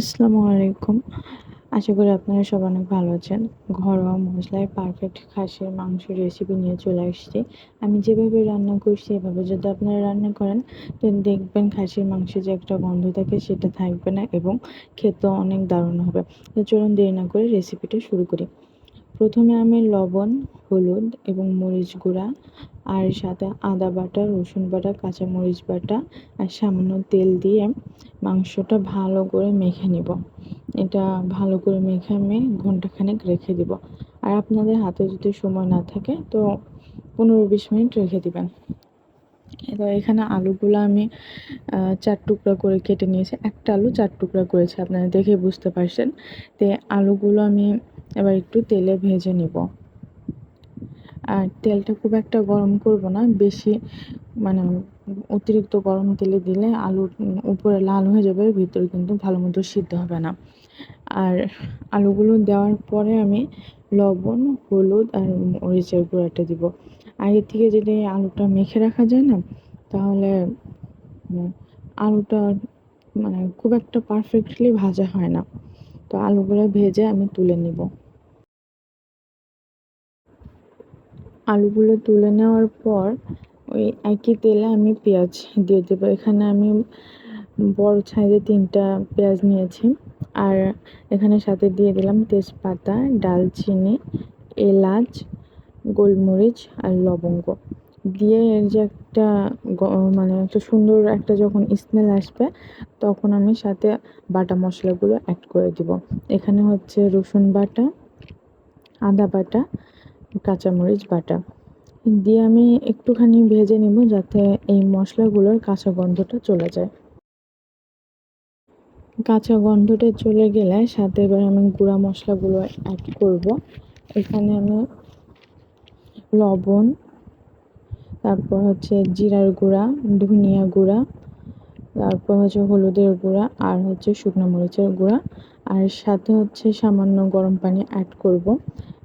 আসসালামু আলাইকুম। আশা করি আপনারা সব অনেক ভালো আছেন। ঘরোয়া মশলায় পারফেক্ট খাসির মাংস রেসিপি নিয়ে চলে আসছি। আমি যেভাবে রান্না করি এভাবে যদি আপনারা রান্না করেন দেখবেন খাসির মাংসে যে একটা গন্ধ থাকে সেটা থাকবে না এবং খেতে অনেক দারুণ হবে। তো চলুন দেরি না করে রেসিপিটা শুরু করি। প্রথমে আমি লবণ, হলুদ এবং মরিচ গুঁড়া, আর সাথে আদা বাটা, রসুন বাটা কাঁচামরিচ বাটা, আর সামান্য তেল দিয়ে মাংসটা ভালো করে মেখে নিব। এটা ভালো করে মেখে আমি ঘন্টাখানেক রেখে দিব। আর আপনাদের হাতে যদি সময় না থাকে, তো পনেরো বিশ মিনিট রেখে দিবেন। তো এখানে আলুগুলো আমি চার টুকরা করে কেটে নিয়েছি। একটা আলু চার টুকরা করেছি, আপনারা দেখে বুঝতে পারছেন। তো আলুগুলো আমি এবার একটু তেলে ভেজে নিব। আর তেলটা খুব একটা গরম করব না, বেশি মানে অতিরিক্ত গরম তেলে দিলে আলু উপরে লাল হয়ে যাবে, ভিতরে কিন্তু ভালো মতো সিদ্ধ হবে না। আর আলুগুলো দেওয়ার পরে আমি লবণ, হলুদ আর মরিচের গুঁড়াটা দিব। আগে থেকে যদি আলুটা মেখে রাখা যায় না, তাহলে আলুটা মানে খুব একটা পারফেক্টলি ভাজা হয় না। তো আলুগুলো ভেজে আমি তুলে নিব। আলুগুলো তুলে নেওয়ার পর, ওই একই তেলে আমি পেঁয়াজ দিয়ে দেবো। এখানে আমি বড় সাইজে তিনটা পেঁয়াজ নিয়েছি। আর এখানে সাথে দিয়ে দিলাম তেজপাতা, ডালচিনি, এলাচ গোলমরিচ আর লবঙ্গ। দিয়ে এর যে একটা মানে একটা সুন্দর একটা যখন স্মেল আসবে, তখন আমি সাথে বাটা মশলাগুলো অ্যাড করে দিব। এখানে হচ্ছে রসুন বাটা, আদা বাটা, কাঁচামরিচ বাটা। দিয়ে আমি একটুখানি ভেজে নিব যাতে এই মশলাগুলোর কাঁচা গন্ধটা চলে যায়। কাঁচা গন্ধটা চলে গেলে সাথে এবার আমি গুঁড়া মশলাগুলো অ্যাড করব। এখানে আমি লবণ, তারপর হচ্ছে জিরার গুঁড়া, ধনিয়া গুঁড়া, তারপর হচ্ছে হলুদের গুঁড়া আর হচ্ছে শুকনো মরিচের গুঁড়া। আর সাথে হচ্ছে সামান্য গরম পানি অ্যাড করব।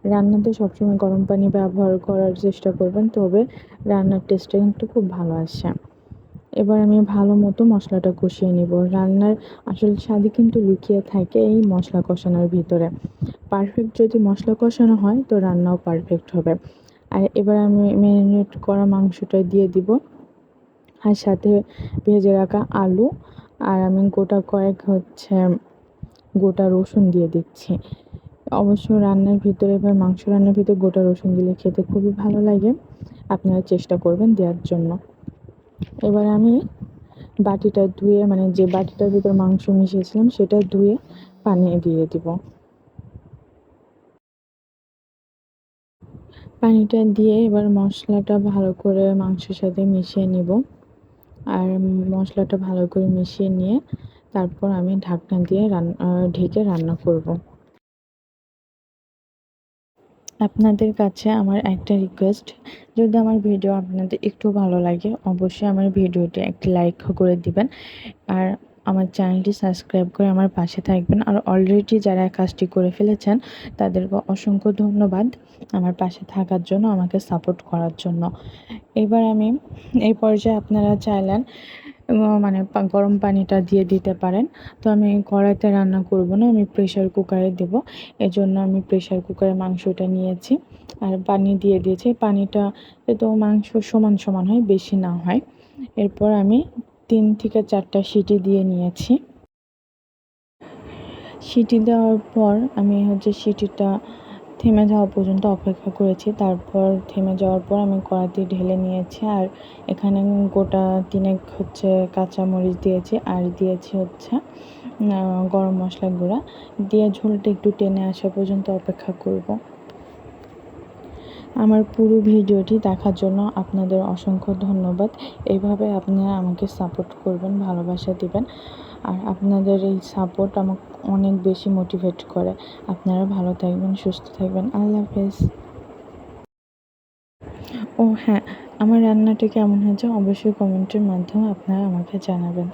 রান্নাতে সবসময় গরম পানি ব্যবহার করার চেষ্টা করবেন, তবে রান্নার টেস্টটা কিন্তু খুব ভালো আসে। এবার আমি ভালো মতো মশলাটা কষিয়ে নিব। রান্নার আসল স্বাদই কিন্তু লুকিয়ে থাকে এই মশলা কষানোর ভিতরে। পারফেক্ট যদি মশলা কষানো হয়, তো রান্নাও পারফেক্ট হবে। আর এবার আমি ম্যারিনেট করা মাংসটা দিয়ে দিব। আর সাথে ভেজে রাখা আলু। আর আমি গোটা কয়েক হচ্ছে গোটা রসুন দিয়ে দিচ্ছি। অবশ্য রান্নার ভিতরে বা মাংস রান্নার ভিতরে গোটা রসুন দিলে খেতে খুবই ভালো লাগে। আপনারা চেষ্টা করবেন দেওয়ার জন্য। এবার আমি বাটিটা ধুয়ে মানে যে বাটিটার ভিতর মাংস মিশিয়েছিলাম সেটা ধুয়ে পানি দিয়ে দিব। পানিটা দিয়ে এবার মশলাটা ভালো করে মাংসের সাথে মিশিয়ে নিব। আর মশলাটা ভালো করে মিশিয়ে নিয়ে তারপর আমি ঢাকনা দিয়ে রান্না ঢেকে রান্না করব। আপনাদের কাছে আমার একটা রিকোয়েস্ট যদি আমার ভিডিও আপনাদের একটু ভালো লাগে, অবশ্যই আমার ভিডিওটি একটি লাইক করে দিবেন। আর আমার চ্যানেলটি সাবস্ক্রাইব করে আমার পাশে থাকবেন। আর অলরেডি যারা কাজটি করে ফেলেছেন, তাদেরকে অসংখ্য ধন্যবাদ আমার পাশে থাকার জন্য, আমাকে সাপোর্ট করার জন্য। এবার আমি এই পর্যায়ে আপনারা চাইলেন মানে গরম পানিটা দিয়ে দিতে পারেন। তো আমি কড়াইতে রান্না করব না, আমি প্রেশার কুকারে দেব। এজন্য আমি প্রেশার কুকারে মাংসটা নিয়েছি। আর পানি দিয়ে দিয়েছি। পানিটা তো মাংস সমান সমান হয়, বেশি না হয়। এরপর আমি তিন থেকে চারটা সিটি দিয়ে নিয়েছি। সিটি দেওয়ার পর আমি হচ্ছে সিটিটা থেমে যাওয়া পর্যন্ত অপেক্ষা করেছি। তারপর থেমে যাওয়ার পর আমি কড়াতে ঢেলে নিয়েছি আর এখানে গোটা তিনেক হচ্ছে কাঁচামরিচ দিয়েছি আর দিয়েছি হচ্ছে গরম মশলা গুঁড়া। দিয়ে ঝোলটা একটু টেনে আসা পর্যন্ত অপেক্ষা করব। আমার পুরো ভিডিওটি দেখার জন্য আপনাদের অসংখ্য ধন্যবাদ। এইভাবে আপনারা আমাকে সাপোর্ট করবেন, ভালোবাসা দিবেন, আর আপনাদের এই সাপোর্ট আমাকে অনেক বেশি মোটিভেট করে। আপনারা ভালো থাকবেন, সুস্থ থাকবেন। আল্লাহ হাফেজ। ও হ্যাঁ আমার রান্নাটা কেমন হয়েছে অবশ্যই কমেন্টের মাধ্যমে আপনারা আমাকে জানাবেন।